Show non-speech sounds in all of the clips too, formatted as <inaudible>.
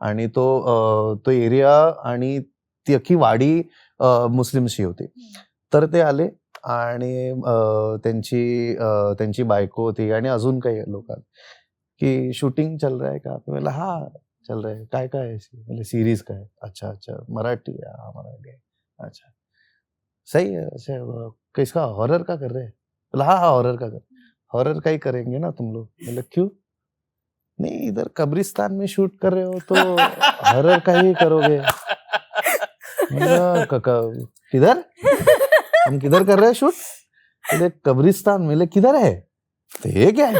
आणि तो तो एरिया आणि ती अख्खी वाडी मुस्लिमशी होती. तर ते आले आणि त्यांची त्यांची बायको होती आणि अजून काही लोक की शूटिंग चल रहा है का? मी म्हणलं हा चल रहा है. काय काय म्हणजे सिरीज काय? अच्छा अच्छा. मराठी हा मराठी अच्छा. सही है. अच्छा किसका हॉरर का कर रहे हैं? बोला हाँ हाँ हॉरर का कर. हॉरर का ही करेंगे ना तुम लोग. बोले क्यों? नहीं इधर कब्रिस्तान में शूट कर रहे हो तो हॉरर का ही करोगे। बोला, "क- क- किधर? हम किधर कर रहे हैं शूट? बोले कब्रिस्तान मेले किधर आहे ते हे काय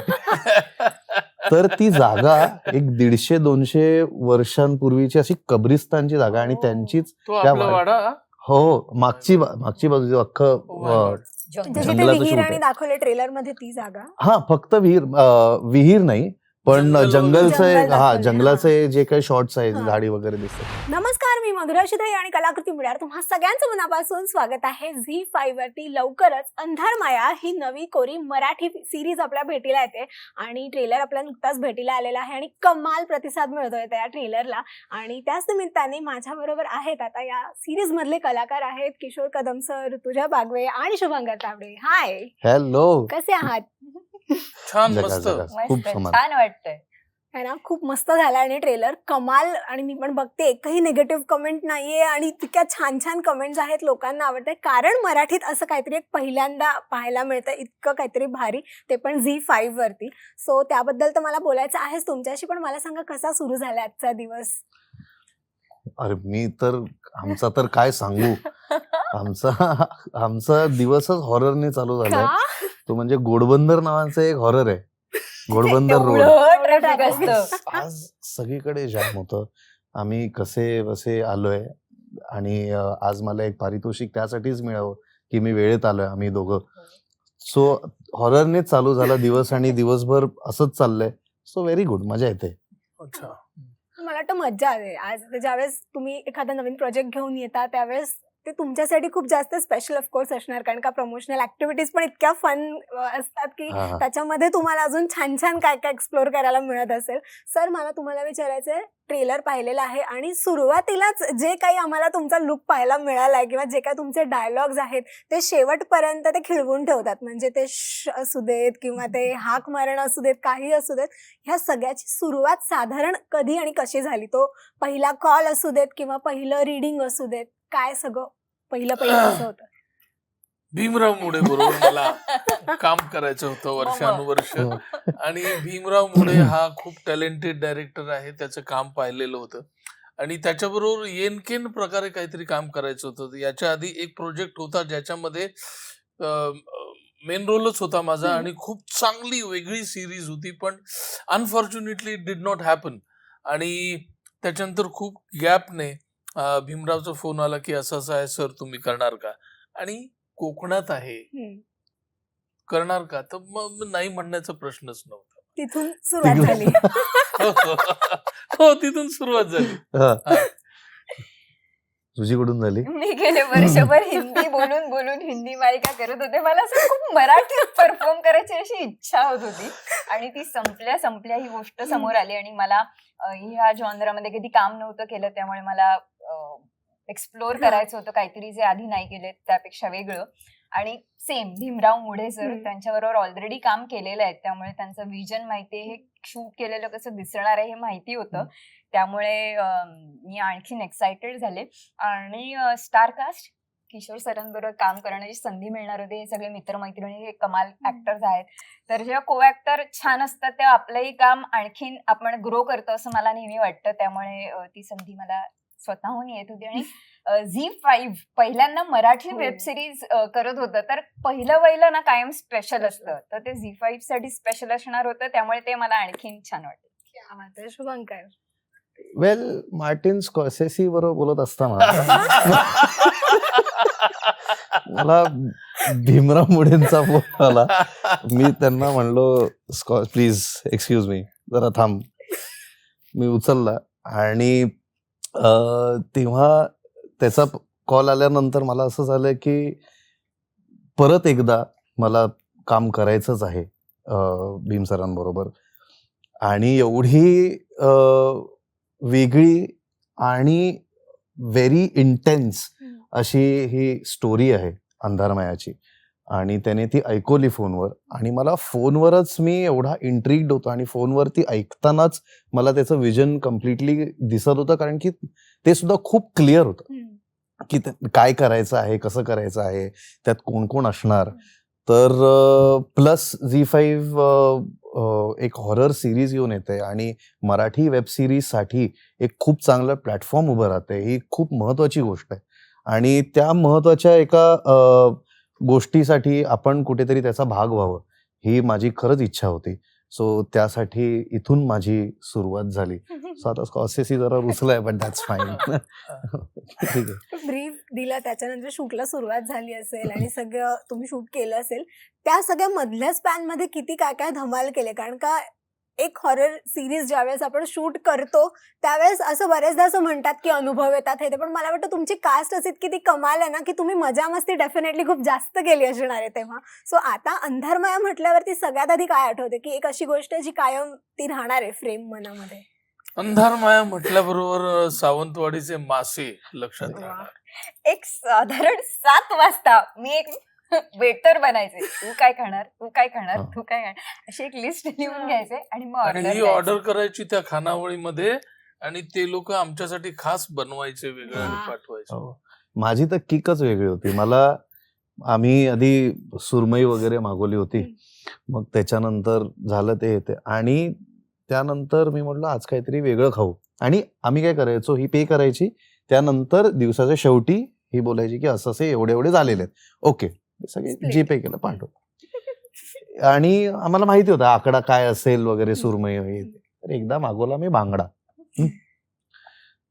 तर ती जागा एक दीडशे दोनशे वर्षांपूर्वीची अशी कब्रिस्तानची जागा आणि त्यांचीच तो त्या आपला वा- वाडा? हो हो, मागची बा- मागची बाजू अख्खं अ, ते जंगलाचं विहीर shoot आणि आहे. दाखवले ट्रेलरमध्ये ती जागा. हा फक्त विहीर अ, विहीर नाही पण. जंगलचे जंगल हा जंगलाचे जे काही शॉर्ट्स आहेत. झाडी वगैरे दिसतात. नमस्कार मी मधुरा शिधाई आणि कलाकृती मिळणार तुम्हा सगळ्यांचं मनापासून स्वागत आहे. झी फाईव्ह वरती लवकरच अंधार माया ही नवी कोरी मराठी सिरीज आपल्या भेटीला येते आणि ट्रेलर आपल्या नुकताच भेटीला आलेला आहे आणि कमाल प्रतिसाद मिळतोय त्या ट्रेलरला आणि त्याच निमित्ताने माझ्या बरोबर आहेत आता या सिरीज मधले कलाकार आहेत किशोर कदम सर ऋतुजा बागवे आणि शुभंकर तावडे. हाय हॅलो कसे आहात? छान मस्त. खूप छान वाटतंय. है ना? खूप मस्त झाला आणि ट्रेलर. कमाल आणि मी पण बघते. एकही निगेटिव्ह कमेंट नाहीये आणि इतक्या छान छान कमेंट्स आहेत लोकांना आवडतंय. कारण मराठीत असं काहीतरी एक पहिल्यांदा पाहायला मिळतं. इतकं काहीतरी भारी. ते पण झी फाईव्ह वरती. सो त्याबद्दल तर मला बोलायचं आहेच. तुमच्याशी पण मला सांगा कसा सुरू झाला आजचा दिवस? अरे मी तर आमचा तर काय सांगू? <laughs> आमचा आमचा दिवसच हॉररने चालू झालाय. का? तो म्हणजे गोडबंदर नावाचं एक हॉरर आहे. गोडबंदर रोड. एवढं ट्रॅफिक असतं. आज सगळीकडे जाम होतं. आम्ही कसे बसे आलोय आणि आज मला एक पारितोषिक त्यासाठीच मिळावं की मी वेळेत आलोय आम्ही दोघं. सो हॉररनेच चालू झाला दिवस आणि दिवसभर असंच चाललंय. सो व्हेरी गुड मजा येते. अच्छा. मला वाटतं मज्जा आहे आज ज्यावेळेस तुम्ही एखादा नवीन प्रोजेक्ट घेऊन येता त्यावेळेस ते तुमच्यासाठी खूप जास्त स्पेशल ऑफकोर्स असणार कारण का प्रमोशनल ऍक्टिव्हिटीज पण इतक्या फन असतात की. त्याच्यामध्ये तुम्हाला अजून छान छान काय काय एक्सप्लोर करायला मिळत असेल. सर मला तुम्हाला विचारायचंय ट्रेलर पाहिलेला आहे आणि सुरुवातीलाच जे काही आम्हाला तुमचा लुक पाहायला मिळाला आहे किंवा जे काही तुमचे डायलॉग्स आहेत ते शेवटपर्यंत ते खिळवून ठेवतात. म्हणजे ते श असू देत किंवा ते हाक मारणं असू देत काही असू देत ह्या सगळ्याची सुरुवात साधारण कधी आणि कशी झाली? तो पहिला कॉल असू देत किंवा पहिलं रिडिंग असू देत. काय सगळं? पहिलं पहिलं कसं होतं. भीमराव मुळे बरोबर मला काम करायचं होतं वर्षानुवर्ष. हो. आणि भीमराव मुळे हा खूप टॅलेंटेड डायरेक्टर आहे त्याचं काम पाहिलेलं होतं. आणि त्याच्याबरोबर येनकेन प्रकारे काहीतरी काम करायचं होतं. याच्या आधी एक प्रोजेक्ट होता ज्याच्यामध्ये मेन रोलच होता माझा. आणि खूप चांगली वेगळी सिरीज होती पण अनफॉर्च्युनेटली डिड नॉट हॅपन आणि त्याच्यानंतर खूप गॅपने भीमरावचा फोन आला की असं असं आहे सर तुम्ही करणार का? आणि कोकणात आहे. करणार का? तर मग नाही म्हणण्याचा प्रश्नच नव्हता. तिथून सुरुवात झाली. <laughs> हो तिथून सुरुवात झाली. तुझी कुठून झाली. मी गेले वर्षभर <laughs> हिंदी बोलून बोलून हिंदी मालिका करत होते. मला असं खूप मराठीत परफॉर्म करायची अशी इच्छा होत होती. आणि ती संपल्या संपल्या ही गोष्ट समोर आली आणि मला ह्या जॉनरामध्ये कधी काम नव्हतं केलं त्यामुळे मला एक्सप्लोर हा. करायचं होतं. काहीतरी जे आधी नाही केले त्यापेक्षा वेगळं. आणि सेम भीमराव मुढे सर. त्यांच्याबरोबर ऑलरेडी काम केलेलं आहे. त्यामुळे त्यांचं विजन माहिती आहे हे शूट केलेलं कसं दिसणार आहे हे माहिती होतं. त्यामुळे मी आणखीन एक्साइटेड झाले. आणि स्टार कास्ट किशोर सरांबरोबर काम करण्याची संधी मिळणार होती. हे सगळे मित्रमैत्रिणी हे कमाल ऍक्टर्स आहेत. तर जेव्हा को ऍक्टर छान असतात. तेव्हा आपलंही काम आणखीन आपण ग्रो करतो असं मला नेहमी वाटतं. त्यामुळे ती संधी मला स्वतःहून येत होती आणि <laughs> झी फाईव्ह पहिल्यांदा मराठी हो. वेब सिरीज करत होतं. तर पहिलं पहिलं ना कायम स्पेशल असतं. तर ते झी फाईव्हसाठी स्पेशल असणार होतं. त्यामुळे ते मला आणखीन छान वाटतं शुभंकर. वेल मार्टिन स्कॉसेसी बरोबर बोलत असताना <laughs> मला भीमराव मुडेंचा फोन आला. मी त्यांना म्हणलो स्कॉ प्लीज एक्सक्यूज मी जरा थांब. मी उचलला आणि तेव्हा त्याचा कॉल आल्यानंतर मला असं झालं की परत एकदा मला काम करायचंच आहे अं, भीम सरांबरोबर. आणि एवढी वेगळी आणि व्हेरी इंटेन्स अशी ही स्टोरी आहे अंधारमयाची. आणि त्याने ती ऐकवली फोनवर. आणि मला फोनवरच मी एवढा इंट्रिग्ड होतो आणि फोनवरती ऐकतानाच मला त्याचं विजन कम्प्लिटली दिसत होतं. कारण की ते सुद्धा खूप क्लिअर होतं. की काय करायचं आहे कसं करायचं आहे त्यात कोण कोण असणार? तर प्लस झी फाईव्ह एक हॉरर सिरीज येऊन येते आणि मराठी वेब सिरीजसाठी एक खूप चांगलं प्लॅटफॉर्म उभं राहते. ही खूप महत्वाची गोष्ट आहे. आणि त्या महत्त्वाच्या एका गोष्टीसाठी आपण कुठेतरी त्याचा भाग व्हावं ही माझी खरंच इच्छा होती. सो त्यासाठी इथून माझी सुरुवात झाली. सो आता स्कॉसेसी जरा रुसलाय पण दॅट्स फाईन ठीक आहे. ब्रीफ दिला त्याच्यानंतर शूटला सुरुवात झाली असेल आणि सगळं तुम्ही शूट केलं असेल. त्या सगळ्या मधल्या स्पॅनमध्ये किती काय काय धमाल केले? कारण का एक हॉरर सिरीज ज्यावेळेस आपण शूट करतो त्यावेळेस असं बरेचदा असं म्हणतात की अनुभव येतात हे ते. पण मला वाटतं तुमची कास्ट अशी की ती कमाल आहे ना की तुम्ही मजा मस्ती डेफिनेटली खूप जास्त केली असणार आहे तेव्हा. सो आता अंधारमया म्हटल्यावरती सगळ्यात आधी काय आठवते? की एक अशी गोष्ट जी कायम ती राहणार आहे फ्रेम मनामध्ये. अंधार माया म्हटल्याबरोबर सावंतवाडीचे मासे लक्षात. राहणार. एक साधारण सात वाजता मी एक वेटर बनायचे. तू काय खाणार? तू काय खाणार. तू काय खाणार? अशी एक लिस्ट लिहून घ्यायचे आणि मग आणि ही ऑर्डर ऑर्डर करायची त्या खानावळीमध्ये आणि ते लोक आमच्यासाठी खास बनवायचे वेगळं आणि. पाठवायचे. हो. माझी तर किकच वेगळी होती. मला आम्ही आधी सुरमई वगैरे मागवली होती. मग त्याच्यानंतर झालं ते येते. आणि त्यानंतर मी म्हटलं आज काहीतरी वेगळं खाऊ. आणि आम्ही काय करायचो ही पे करायची. त्यानंतर दिवसाच्या शेवटी ही बोलायची की असं असे एवढे एवढे झालेले आहेत. ओके. सगळे. जी पे केलं पाठव आणि आम्हाला माहिती होता आकडा काय असेल वगैरे सुरमई ते. तर एकदा मागवला मी बांगडा.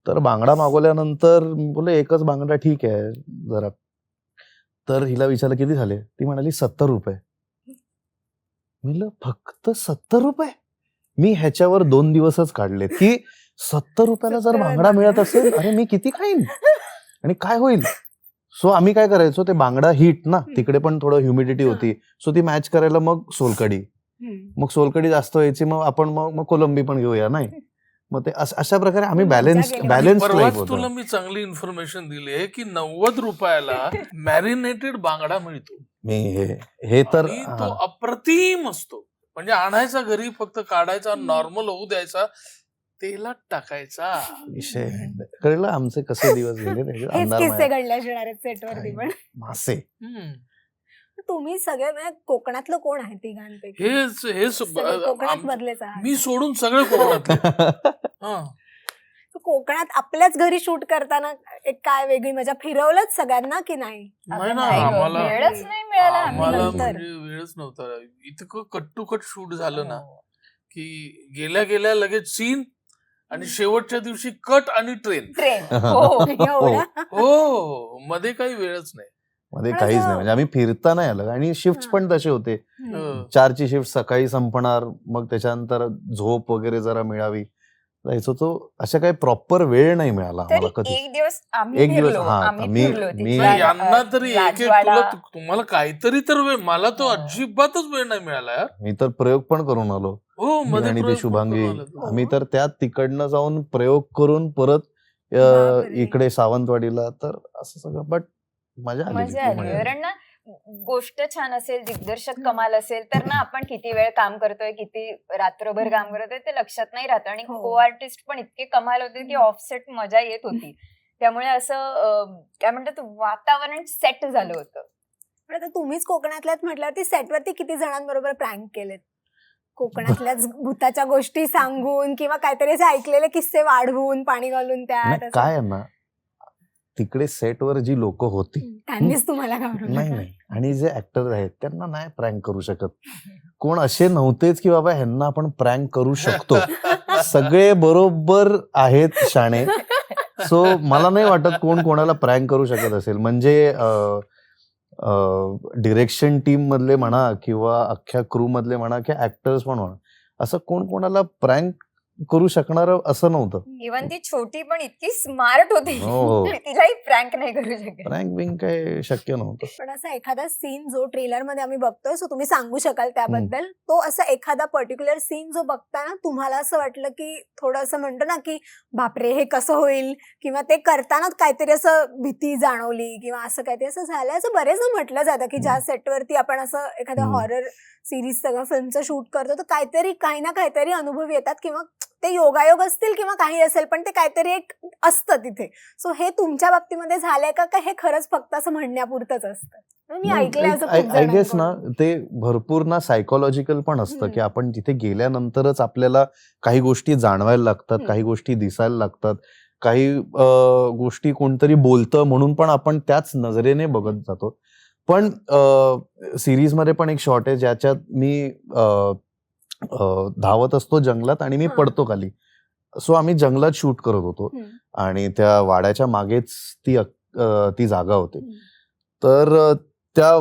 तर बांगडा मागवल्यानंतर मी बोलले एकच बांगडा ठीक आहे जरा. तर हिला विचारलं किती झाले? ती म्हणाली सत्तर रुपये. म्हणलं फक्त सत्तर रुपये? मी ह्याच्यावर दोन दिवसच काढले. की सत्तर रुपयाला जर 70 बांगडा मिळत असेल अरे मी किती खाईन? आणि काय होईल? सो आम्ही काय करायचो ते बांगडा हिट ना तिकडे पण थोडं ह्युमिडिटी होती. सो ती मॅच करायला मग सोलकडी मग सोलकडी जास्त व्हायची मग आपण मग मग कोलंबी पण घेऊया नाही? मग ते अश- प्रकारे आम्ही बॅलन्स. बॅलन्स तुला मी चांगली इन्फॉर्मेशन दिली आहे की नव्वद रुपयाला <laughs> मॅरिनेटेड बांगडा मिळतो. मी हे हे तर. तो अप्रतिम असतो. म्हणजे आणायचा घरी फक्त काढायचा नॉर्मल होऊ द्यायचा. तेलात टाकायचा. विषय कळलं आमचे कसे दिवस गेले त्याचे <laughs> हेच अंधार किस्से माया. घडले असणार आहेत सेटवरती पण. मासे. हम्म. तुम्ही सगळे म्हणजे कोकणातलं कोण आहे तिघांपैकी? हेच हेच सगळे कोकणात आम- मधलेच आहात. मी सोडून सगळे कोकणातले. <laughs> हा. तर कोकणात आपल्याच घरी शूट करताना एक काय वेगळी मजा फिरवलंच सगळ्यांना की नाही? नाही ना नाही. गं, आम्हाला वेळच नाही मिळाला आम्ही आम्हाला नंतर. म्हणजे वेळच नव्हता. इतकं कट टू कट शूट झालं ना हो. की गेल्या गेल्या लगेच सीन आणि शेवटच्या दिवशी कट आणि ट्रेन. ट्रेन. <laughs> हो. एवढा. हो मध्ये काही वेळच नाही. मध्ये काहीच नाही. म्हणजे आम्ही फिरता नाही आलं. आणि शिफ्ट हा. पण तसे होते. हम्म. हं. चारची शिफ्ट सकाळी संपणार मग त्याच्यानंतर झोप वगैरे जरा मिळावी. जायचो तो अशा काही प्रॉपर वेळ नाही मिळाला आम्हाला तरी कधी एक दिवस एक हा, आम्ही मी- यांना तरी तुम्हाला काहीतरी तर वेळ मला तो. अजिबातच वेळ नाही मिळाला यार मी तर प्रयोग पण करून आलो हो आणि ते शुभांगी. आम्ही तर त्यात तिकडनं जाऊन प्रयोग करून परत. इकडे सावंतवाडीला तर असं सगळं बट मजा आली गोष्ट छान असेल दिग्दर्शक कमाल असेल तर ना आपण किती वेळ काम करतोय किती रात्रभर काम करतोय ते लक्षात नाही राहत. आणि हो. को आर्टिस्ट पण इतके कमाल होते की ऑफसेट मजा येत होती. त्यामुळे असं काय म्हणतात वातावरण सेट झालं होतं. पण आता तुम्हीच कोकणातल्यात म्हटल्यावरती सेटवरती किती जणांबरोबर प्रँक केलेत? कोकणातल्याच <laughs> भूताच्या गोष्टी सांगून किंवा काहीतरी असे ऐकलेले किस्से वाढवून पाणी घालून त्यात. काय आहे ना तिकडे सेटवर जी लोक होती. त्यांनीच तुम्हाला नाही? नाही. आणि जे ऍक्टर आहेत त्यांना नाही प्रँक करू शकत. <laughs> कोण असे नव्हतेच की बाबा ह्यांना आपण प्रँक करू शकतो. <laughs> सगळे बरोबर आहेत शाणे. सो मला नाही वाटत कोण कोणाला प्रँक करू शकत असेल. म्हणजे डिरेक्शन टीम मधले म्हणा किंवा अख्ख्या क्रू मधले म्हणा किंवा ऍक्टर्स पण म्हणा असं कोण कोणाला प्रँक करू शकणार असं नव्हतं. इव्हन ती छोटी पण इतकी स्मार्ट होती. हो, हो. तिलाही प्रँक नाही करू शकत. रँक बिंक काय शक्य नव्हतं. पण असा एखादा सीन जो ट्रेलरमध्ये आम्ही बघतोय सो तुम्ही सांगू शकाल त्याबद्दल तो असा एखादा पर्टिक्युलर सीन जो बघताना तुम्हाला असं वाटलं की थोडं असं म्हणतो ना की बापरे हे कसं होईल? किंवा ते करतानाच काहीतरी असं भीती जाणवली किंवा असं काहीतरी असं झालं असं बरेच म्हटलं जातं की ज्या सेटवरती आपण असं एखाद्या हम्म. हॉरर सिरीज सगळं फिल्मचं शूट करतो तर काहीतरी काही ना काहीतरी अनुभव येतात किंवा ते योगायोग असतील किंवा काही असेल पण ते काहीतरी एक असतं तिथे सो हे तुमच्या बाबतीमध्ये झालंय का हे खरंच फक्त असं म्हणण्यापुरतंच असतं मी आय गेस ना. ते भरपूर ना सायकोलॉजिकल पण असतं. की आपण तिथे गेल्यानंतरच आपल्याला काही गोष्टी जाणवायला लागतात. काही गोष्टी दिसायला लागतात काही गोष्टी कोणतरी बोलतं म्हणून पण आपण त्याच नजरेने बघत जातो पण सिरीजमध्ये पण एक शॉर्ट आहे ज्याच्यात मी धावत असतो जंगलात आणि मी. पडतो खाली सो आम्ही जंगलात शूट करत होतो. आणि त्या वाड्याच्या मागेच ती ती जागा होती. तर त्या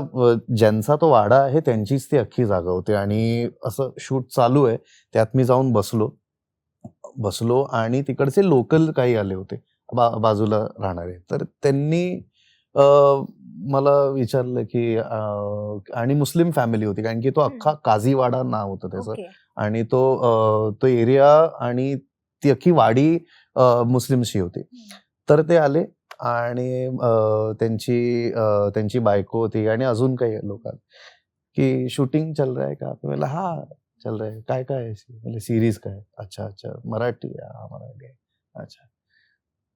ज्यांचा तो वाडा आहे त्यांचीच ती अख्खी जागा होती आणि असं शूट चालू आहे त्यात मी जाऊन बसलो बसलो आणि तिकडचे लोकल काही आले होते बा बाजूला राहणारे तर त्यांनी मला विचारलं की आणि मुस्लिम फॅमिली होती कारण की तो अख्खा काझीवाडा नाव होतं त्याचं. आणि तो तो एरिया आणि ती अख्खी वाडी अ, मुस्लिमची होती. तर ते आले आणि त्यांची त्यांची बायको होती आणि अजून काही लोक की शूटिंग चल रहा है का? मी म्हणलं हा चल रहा है. काय काय? म्हणजे सिरीज काय? अच्छा अच्छा मराठी हा मराठी. अच्छा.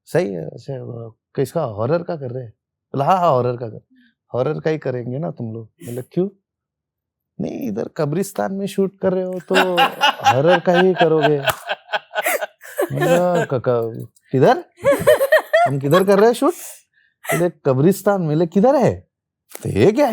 सही है किसका? हॉरर का कर रहे हैं? बोला हाँ हाँ हॉरर का कर? हॉरर का ही करेंगे ना तुम लोग? <laughs> मतलब क्यों? नहीं इधर कब्रिस्तान में शूट कर रहे हो तो हॉरर का ही करोगे. मैंने कहा, "क- क- किधर? हम किधर कर रहे हैं शूट बोले कब्रिस्तान मिले किधर आहे ते हे क्या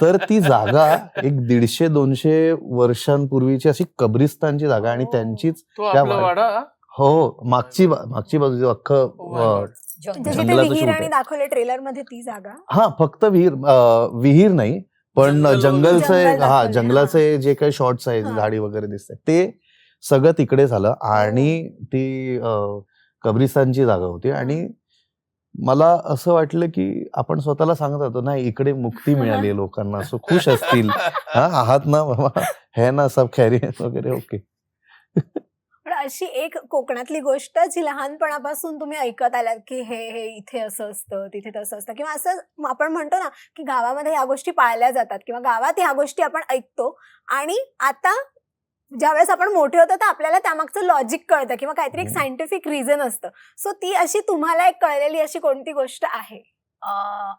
तर ती जागा एक दीडशे दोनशे वर्षांपूर्वीची अशी कब्रिस्तानची जागा आणि त्यांचीच तो त्या आपला वाडा हो हो, मागची बा- मागची बाजू अख्खं my अ, God. म्हणजे जिथे जंगलाचं विहीर shoot आणि आहे. दाखवले ट्रेलरमध्ये ती जागा. हा फक्त विहीर अ, विहीर नाही पण जंगल जंगलचे जंगल हा दाखवलंय, जंगलाचे जे काही शॉर्ट्स आहेत हा. झाडी वगैरे दिसते ते सगळं तिकडे झालं आणि ती अ, कब्रिस्तानची जागा होती आणि मला असं वाटलं की आपण स्वतःला सांगत होतो नाही इकडे मुक्ती मिळाली लोकांना सो खुश असतील. <laughs> हा आहात ना बाबा है ना सब खैरियत वगैरे ओके. अशी एक कोकणातली गोष्ट जी लहानपणापासून तुम्ही ऐकत आलात की हे हे इथे असं असतं तिथे तसं असतं किंवा असं आपण म्हणतो ना की गावामध्ये ह्या गोष्टी पाळल्या जातात किंवा गावात ह्या गोष्टी आपण ऐकतो आणि आता ज्यावेळेस आपण मोठे होतो तर आपल्याला त्यामागचं लॉजिक कळतं किंवा काहीतरी एक. सायंटिफिक रिझन असतं सो ती अशी तुम्हाला एक कळलेली अशी कोणती गोष्ट आहे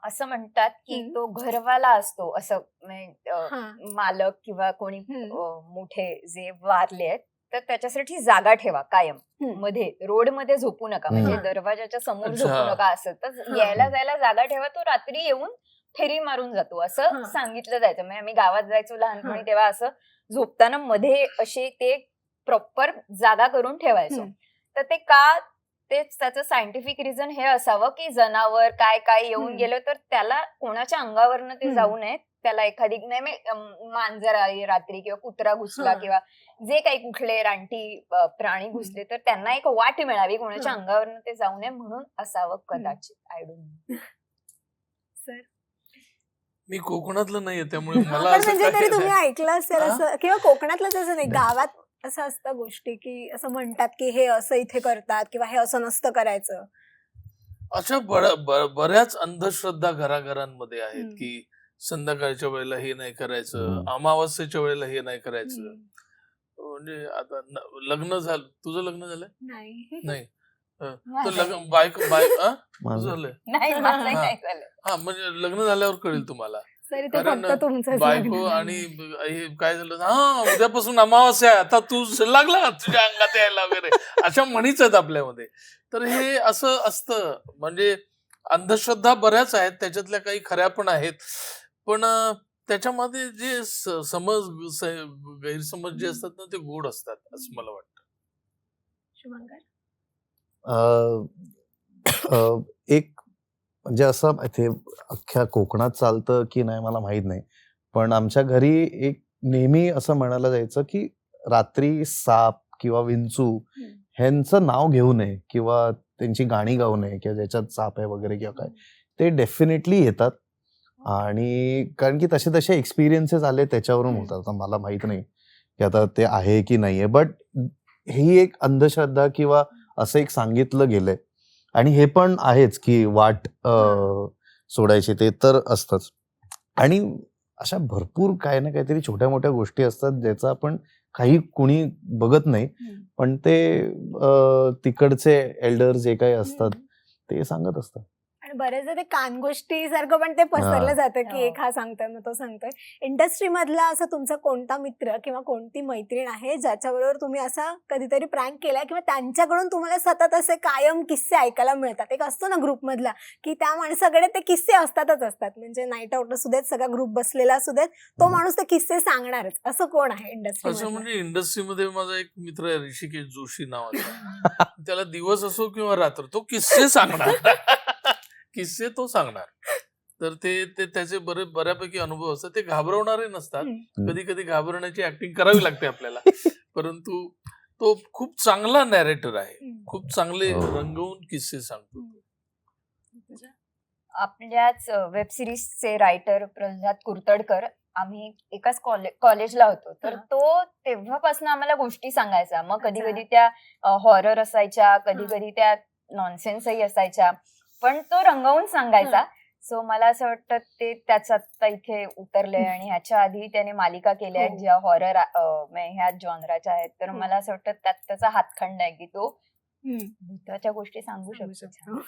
असं म्हणतात की. तो घरवाला असतो असं म्हणजे. मालक किंवा कोणी मोठे जे वारले आहेत तर त्याच्यासाठी जागा ठेवा कायम. मध्ये रोडमध्ये झोपू नका. म्हणजे हा. दरवाजाच्या समोर. झोपू नका असं तर हा. यायला जायला जागा ठेवा तो रात्री येऊन फेरी मारून जातो असं. सांगितलं जायचं म्हणजे आम्ही गावात जायचो लहानपणी. तेव्हा असं झोपताना मध्ये असे ते प्रॉपर जागा करून ठेवायचो. तर ते का तेच त्याचं सायंटिफिक रिझन हे असावं की जनावर काय काय येऊन. गेलं तर त्याला कोणाच्या अंगावरनं ते. जाऊ नये त्याला एखादी नाही मांजर आली रात्री किंवा कुत्रा घुसला. किंवा जे काही कुठले रानटी प्राणी घुसले तर त्यांना एक वाट मिळावी कोणाच्या. अंगावरनं ते जाऊ नये म्हणून असावं कदाचित आय डोंट सर मी कोकणातलं नाहीये त्यामुळे <laughs> मला म्हणजे तरी तुम्ही ऐकलं असेल? असं किंवा कोकणातलंच असं नाही गावात असं असतं गोष्टी की असं म्हणतात की हे असं इथे करतात किंवा हे असं नसतं करायचं अशा बऱ्याच अंधश्रद्धा घराघरांमध्ये आहेत. की संध्याकाळच्या वेळेला हे नाही करायचं. अमावस्येच्या वेळेला हे नाही करायचं. म्हणजे आता लग्न झालं तुझं लग्न झालंय? नाही. लग्न बायको बाय अं? तुझं माझं झालंय? नाही माझंही नाही झालं. हा म्हणजे लग्न झाल्यावर कळेल तुम्हाला. सर ते कारण फक्त तुमचं बायको आणि हे काय झालं? हा उद्यापासून अमावस्या आता तू लागला तुझ्या अंगात यायला वगैरे. अशा म्हणीच आहेत आपल्यामध्ये. तर हे असं असतं. म्हणजे अंधश्रद्धा बऱ्याच आहेत. त्याच्यातल्या काही खऱ्या पण आहेत. पण त्याच्यामध्ये जे समज गैरसमज जे असतात ना ते गोड असतात असं मला वाटतं. एक म्हणजे असं इथे अख्ख्या कोकणात चालतं की नाही मला माहीत नाही. पण आमच्या घरी एक नेहमी असं म्हणायला जायचं की रात्री साप किंवा विंचू ह्यांचं नाव घेऊ नये किंवा त्यांची गाणी गाऊ नये किंवा ज्याच्यात साप आहे वगैरे किंवा काय ते डेफिनेटली येतात. आणि कारण की तसे तसे एक्सपिरियन्सेस आले त्याच्यावरून होतात. आता मला माहीत नाही की आता ते आहे की नाहीये. बट ही एक अंधश्रद्धा किंवा असं एक सांगितलं गेलंय. आणि हे पण आहेच की वाट सोडायची ते तर असतंच. आणि अशा भरपूर काही ना काहीतरी छोट्या मोठ्या गोष्टी असतात ज्याचा आपण काही कुणी बघत नाही. पण ते तिकडचे एल्डर जे काही असतात ते सांगत असतात. आणि बरेचदा ते कानगोष्टी सारखं पण ते पसरलं. जातं की. एक हा सांगतोय मग तो सांगतोय. इंडस्ट्री मधला असा तुमचा कोणता मित्र किंवा कोणती मैत्रीण आहे ज्याच्याबरोबर तुम्ही असा कधीतरी प्रँक केलाय किंवा त्यांच्याकडून तुम्हाला सतत असे कायम किस्से ऐकायला मिळतात? एक असतो ना ग्रुप मधला की त्या माणसाकडे ते किस्से असतातच असतात. म्हणजे नाईट आउट असू देत सगळा ग्रुप बसलेला असू देत तो माणूस ते किस्से सांगणारच. असं कोण आहे असं इंडस्ट्री म्हणजे इंडस्ट्रीमध्ये माझा एक मित्र आहे ऋषिकेश जोशी नावाचा. <laughs> त्याला दिवस असो किंवा रात्र तो किस्से सांगणार. <laughs> किस्से तो सांगणार. तर ते ते त्याचे बरे बऱ्यापैकी अनुभव असतात. ते घाबरवणारे नसतात. कधी कधी घाबरण्याची ऍक्टिंग करावी लागते आपल्याला. <laughs> परंतु तो खूप चांगला नॅरेटर आहे. खूप चांगले हो. रंगवून किस्से सांगतो. आपल्याच वेब सिरीजचे रायटर प्रल्हाद कुर्तडकर आम्ही एकाच कॉले कॉलेजला होतो. तर हा. तो तेव्हापासून आम्हाला गोष्टी सांगायचा. मग कधी. कधी त्या हॉरर असायच्या कधी कधी त्या नॉनसेन्सही असायच्या. पण तो रंगवून सांगायचा. सो मला असं वाटतं ते त्याच आता इथे उतरले आणि ह्याच्या आधी त्याने मालिका केल्या आहेत हो. ज्या हॉरर ह्या जॉनराच्या आहेत. तर. मला असं वाटतं त्यात त्याचा हातखंड आहे की तो. भूताच्या गोष्टी सांगू शकतो.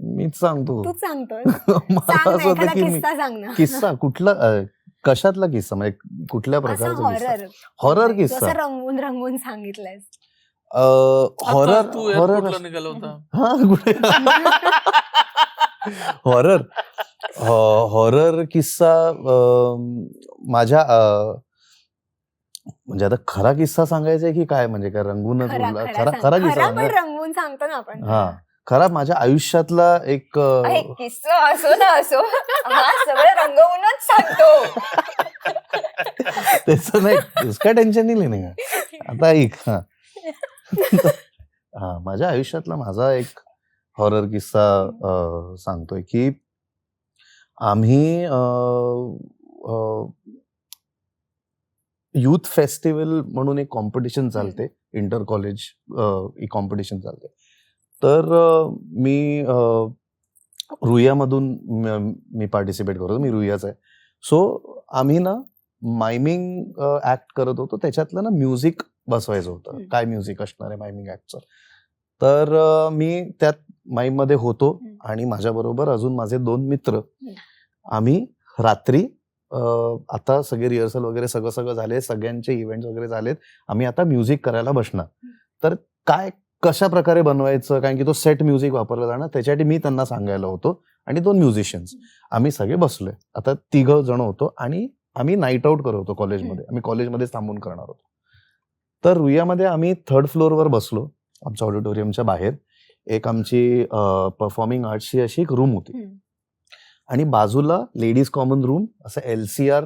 मीच सांगतो. तूच सांगतोय <laughs> मला सांग असं ना, होतं एखादा की मी किस्सा सांग ना. किस्सा कुठला कशातला किस्सा? म्हणजे कुठल्या प्रकारचा हॉरर हॉरर तू किस्सा. रंगवून रंगवून सांगितलंयस. आता हॉरर तू हॉरर हा हॉरर हॉरर किस्सा माझ्या म्हणजे आता खरा किस्सा सांगायचा आहे की काय? म्हणजे काय रंगूनच खरा बोलला खरा खरा किस्सा पण सांगा. रंगवून सांगतो ना आपण. हा खरा माझ्या आयुष्यातला एक किस्सा असो ना असो सगळं रंगवूनच सांगतो. <laughs> त्याचं नाही काय टेन्शन नाही आता ऐक हा. <laughs> हा माझ्या आयुष्यातला माझा एक हॉरर किस्सा सांगतोय की आम्ही युथ फेस्टिवल म्हणून एक कॉम्पिटिशन चालते. इंटर कॉलेज एक कॉम्पिटिशन चालते. तर मी अं, रुईयामधून म- पार्टिसिपेट करतो मी रुईयाचा आहे. सो आम्ही ना मायमिंग ऍक्ट करत होतो. त्याच्यातलं ना म्युझिक बसवायचं होतं. काय म्युझिक असणार आहे मायमिंग ऍक्टचं तर मी त्यात माईममध्ये होतो. आणि माझ्याबरोबर अजून माझे दोन मित्र. आम्ही रात्री आता सगळे रिहर्सल वगैरे सगळं सगळं झाले सगळ्यांचे इव्हेंट वगैरे झालेत. आम्ही आता म्युझिक करायला बसणार. तर काय कशा प्रकारे बनवायचं? कारण की तो सेट म्युझिक वापरला जाणार. त्याच्यासाठी मी त्यांना सांगायला होतो आणि दोन म्युझिशियन्स आम्ही सगळे बसलोय. आता तिघ जण होतो आणि आम्ही नाईट आउट करत होतो कॉलेजमध्ये आम्ही कॉलेजमध्येच थांबून करणार होतो. तर रुईयामध्ये आम्ही थर्ड फ्लोअरवर बसलो आमच्या ऑडिटोरियमच्या बाहेर. एक आमची परफॉर्मिंग आर्टची अशी एक रूम होती. आणि बाजूला लेडीज कॉमन रूम असं एल सी आर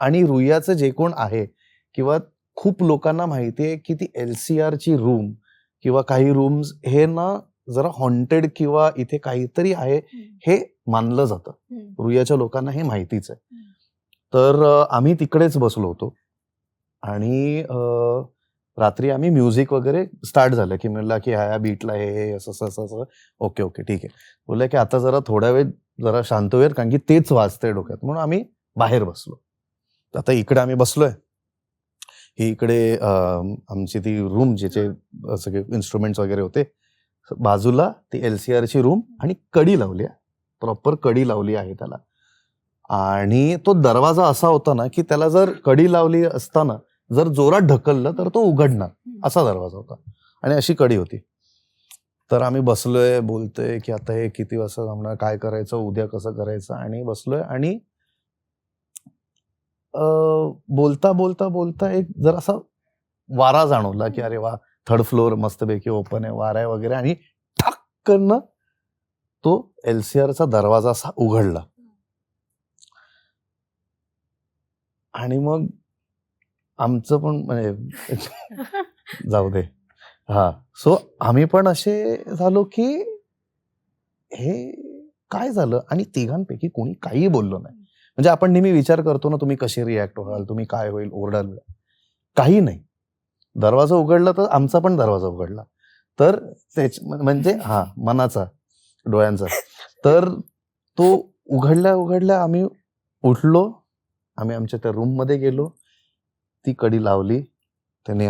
आणि रुईयाचं जे कोण आहे किंवा खूप लोकांना माहिती आहे की ती एल सी आरची रूम किंवा काही रूम्स हे ना जरा हॉन्टेड किंवा इथे काहीतरी आहे हे मानलं जातं. हम्म. रुईयाच्या लोकांना हे माहितीच आहे. तर आम्ही तिकडेच बसलो होतो. आणि रात्री आम्ही म्युझिक वगैरे स्टार्ट झालं की म्हणला की ह्या बीटला हे असं असं असं असं. ओके ओके ठीक आहे. बोललं की आता जरा थोड्या वेळ जरा शांत होईल कारण की तेच वाजतंय डोक्यात. म्हणून आम्ही बाहेर बसलो. आता इकडे आम्ही बसलोय. ही इकडे आमची ती रूम ज्याचे सगळे इन्स्ट्रुमेंट्स वगैरे होते बाजूला ती एल सी आरची रूम आणि कडी लावली आहे. प्रॉपर कडी लावली आहे त्याला. आणि तो दरवाजा असा होता ना की त्याला जर कडी लावली असताना जर जोरात ढकललं तर तो उघडणार. असा दरवाजा होता. आणि अशी कडी होती. तर आम्ही बसलोय बोलतोय की आता हे किती वाजता जमणार काय करायचं उद्या कसं करायचं आणि बसलोय. आणि अं, बोलता बोलता बोलता एक जर असा वारा जाणवला की अरे वा थर्ड फ्लोअर मस्तपैकी ओपन आहे वारा आहे वगैरे. आणि ठाक्कन तो एलसीआरचा दरवाजा असा उघडला. आणि मग आमचं पण म्हणजे <laughs> जाऊ दे. हा. सो आम्ही पण असे झालो की हे काय झालं? आणि तिघांपैकी कोणी काही बोललो नाही. म्हणजे आपण नेहमी विचार करतो ना तुम्ही कसे रिॲक्ट व्हाल तुम्ही काय होईल ओरडाल. काही नाही. दरवाजा उघडला तर आमचा पण दरवाजा उघडला. तर त्याच म्हणजे हा मनाचा डोळ्यांचा. तर तो उघडल्या उघडल्या आम्ही उठलो. आम्ही आमच्या त्या रूममध्ये गेलो. ती कडी लावली. त्याने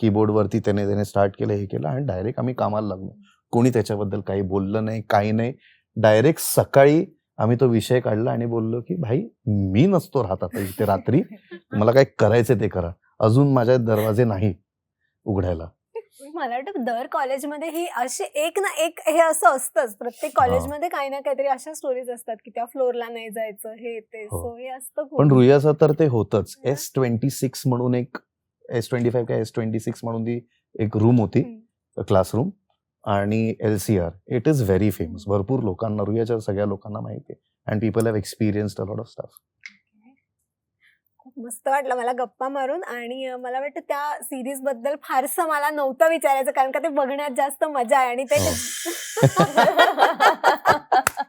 कीबोर्डवरती त्याने त्याने स्टार्ट केलं हे केलं आणि डायरेक्ट आम्ही कामाला लागलो. कोणी त्याच्याबद्दल काही बोललं नाही काही नाही. डायरेक्ट सकाळी आम्ही तो विषय काढला आणि बोललो की भाई मी नसतो राहत आता इथे रात्री. <laughs> मला काय करायचं ते करा. अजून माझ्या दरवाजे नाही उघडायला. मला वाटतं दर कॉलेजमध्ये ही अशी एक ना एक हे असं असतंच. प्रत्येक कॉलेजमध्ये काही ना काहीतरी अशा स्टोरीज असतात की त्या फ्लोअरला नाही जायचं हे ते हो. सो हे असतं खूप. पण रुयाचं तर ते होतच. हा. एस ट्वेंटी सिक्स म्हणून एक एस ट्वेंटी फाईव्ह काय एस ट्वेंटी सिक्स म्हणून ती एक रूम होती क्लासरूम आणि L C R it is very famous भरपूर लोकांना रुयाच्या सगळ्या लोकांना माहिती आहे. And people have experience a lot of stuff मस्त वाटलं मला गप्पा मारून आणि मला वाटतं त्या सिरीजबद्दल फारसं मला नव्हतं विचारायचं कारण का ते बघण्यात जास्त मजा आहे आणि ते <laughs>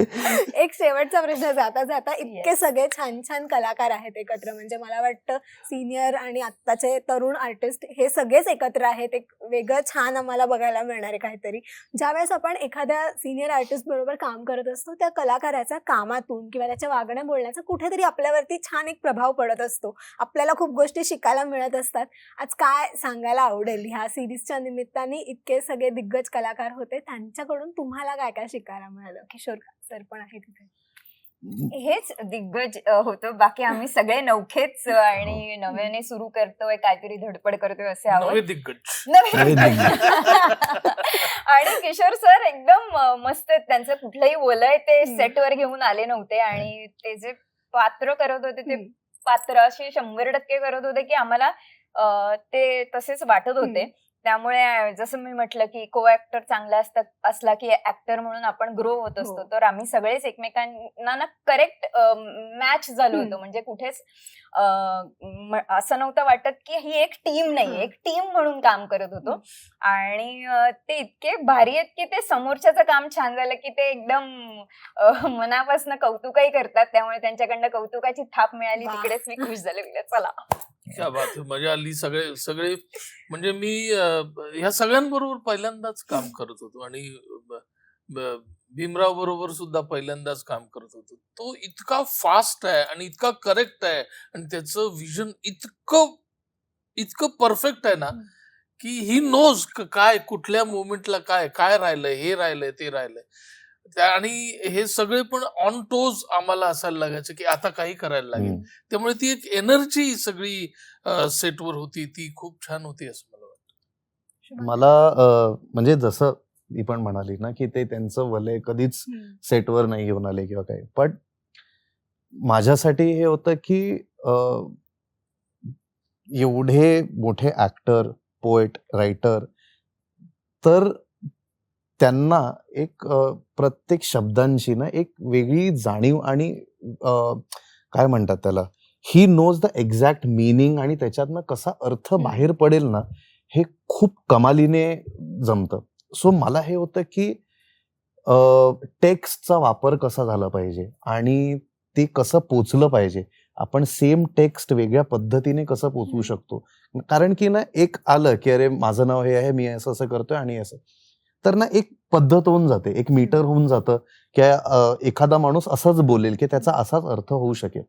एक शेवटचा प्रश्न जाता जाता इतके. सगळे छान छान कलाकार आहेत एकत्र. म्हणजे मला वाटतं सिनियर आणि आत्ताचे तरुण आर्टिस्ट हे सगळेच एकत्र आहेत. एक वेगळं छान आम्हाला बघायला मिळणार आहे काहीतरी. ज्यावेळेस आपण एखाद्या सिनियर आर्टिस्ट बरोबर काम करत असतो त्या कलाकाराच्या कामातून किंवा त्याच्या वागण्या बोलण्याचा कुठेतरी आपल्यावरती छान एक प्रभाव पडत असतो. आपल्याला खूप गोष्टी शिकायला मिळत असतात. आज काय सांगायला आवडेल? ह्या सिरीजच्या निमित्ताने इतके सगळे दिग्गज कलाकार होते. त्यांच्याकडून तुम्हाला काय काय शिकायला मिळालं? किशोर सर पण आहे तिथे. हेच दिग्गज होतं. बाकी आम्ही सगळे नवखेच आणि नव्याने सुरू करतोय काहीतरी धडपड करतोय असे आहोत. नवे दिग्गज. <laughs> आणि किशोर सर एकदम मस्त आहेत. त्यांचं कुठलंही बोलय ते. सेटवर घेऊन आले नव्हते. आणि ते जे पात्र करत होते ते. पात्र असे शंभर टक्के करत होते की आम्हाला ते तसेच वाटत होते. त्यामुळे जसं मी म्हटलं की को ऍक्टर चांगला असता असला की ऍक्टर म्हणून आपण ग्रो होत असतो हो. तर आम्ही सगळेच एकमेकांना ना करेक्ट मॅच झालो होतो. म्हणजे कुठेच असं नव्हतं वाटत की ही एक टीम नाही. एक टीम म्हणून काम करत होतो आणि ते इतके भारी आहेत की ते समोरच्याचं काम छान झालं की ते एकदम मनापासून कौतुकही करतात त्यामुळे त्यांच्याकडनं कौतुकाची थाप मिळाली. तिकडेच मी खुश झाले चला क्या बात आहे मजा आली. सगळे सगळे म्हणजे मी अं, ह्या सगळ्यांबरोबर पहिल्यांदाच काम करत होतो आणि ब- ब- भीमराव बरोबर सुद्धा पहिल्यांदाच काम करत होतो. तो इतका फास्ट आहे आणि इतका करेक्ट आहे आणि त्याचं विजन इतकं इतकं परफेक्ट आहे ना. की ही नोज काय कुठल्या मोमेंटला काय काय राहिलंय हे राहिलंय ते राहिलंय. आणि हे सगळे पण ऑन टोज आम्हाला असायला लागायचं की आता काही करायला लागेल. त्यामुळे ती एक एनर्जी सगळी सेटवर होती ती खूप छान होती असं मला वाटतं मला म्हणजे जसं ती पण म्हणाली ना की ते त्यांचं वलय कधीच. सेटवर नाही घेऊन आले किंवा काय पण माझ्यासाठी हे होतं की एवढे मोठे ऍक्टर पोएट रायटर तर त्यांना एक प्रत्येक शब्दांची ना एक वेगळी जाणीव आणि काय म्हणतात त्याला? He knows the exact meaning आणि त्याच्यातनं कसा अर्थ बाहेर पडेल ना हे खूप कमालीने जमतं. सो मला हे होतं की टेक्स्टचा वापर कसा झाला पाहिजे आणि ते कसं पोचलं पाहिजे? आपण सेम टेक्स्ट वेगळ्या पद्धतीने कसं पोचवू. शकतो? कारण की ना एक आलं की अरे माझं नाव हे आहे मी असं असं करतोय आणि असं. तर ना एक पद्धत होऊन जाते एक मीटर होऊन जातं की एखादा माणूस असंच बोलेल की त्याचा असाच अर्थ होऊ शकेल.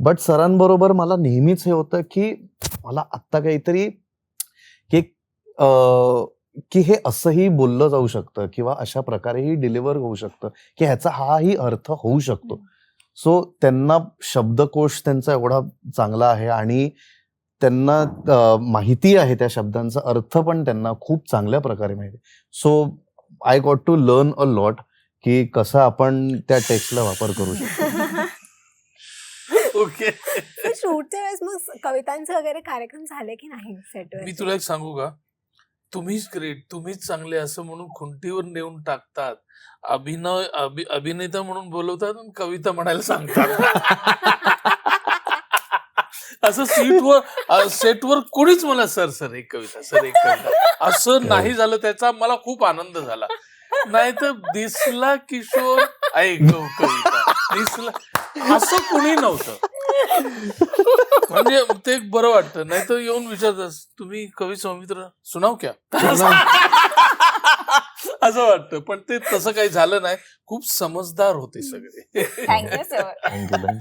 बट सरांबरोबर मला नेहमीच हे होतं की मला आत्ता काहीतरी की की हे असंही बोललं जाऊ शकतं किंवा अशा प्रकारेही डिलिव्हर होऊ शकतं की ह्याचा हाही अर्थ होऊ शकतो. सो त्यांना शब्दकोश त्यांचा एवढा चांगला आहे आणि त्यांना माहिती आहे त्या शब्दांचा अर्थ पण त्यांना खूप चांगल्या प्रकारे माहिती so I got to learn a lot की कसं आपण त्या टेक्स्टला वापर करू शकतो. <laughs> ओके शूटच्या वेळेस मग कवितांचे वगैरे कार्यक्रम झाले की नाही सेटवर मी तुला एक सांगू का? तुम्हीच ग्रेट तुम्हीच चांगले असं म्हणून खुंटीवर नेऊन टाकतात. अभिनय अभि- अभिनेता म्हणून बोलवतात आणि कविता म्हणायला सांगतात. <laughs> असं सीटवर सेटवर कोणीच मला सर सर एक कविता सर एक कविता. असं नाही झालं त्याचा मला खूप आनंद झाला. नाही तर दिसला किशोर ऐक कविता. दिसला असं कुणी नव्हतं. म्हणजे ते एक बरं वाटतं. नाही तर येऊन विचारतात तुम्ही कवी सौमित्र? सुनाव क्या? असं वाटतं. पण ते तसं काही झालं नाही. खूप समजदार होते सगळे. थँक्यू सर थँक्यू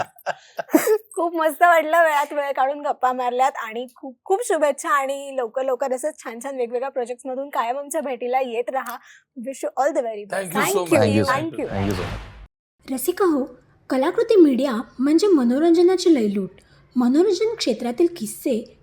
खूप मस्त वाटलं वेळात वेळ काढून गप्पा मारल्यात आणि खूप खूप शुभेच्छा आणि लवकर लवकर असंच छान छान वेगवेगळ्या प्रोजेक्ट मधून कायम आमच्या भेटीला येत राहा. Wish you all the very best thank you. Thank you thank you so much Rasika हो कलाकृती मीडिया म्हणजे मनोरंजनाची लयलूट. मनोरंजन क्षेत्रातील किस्से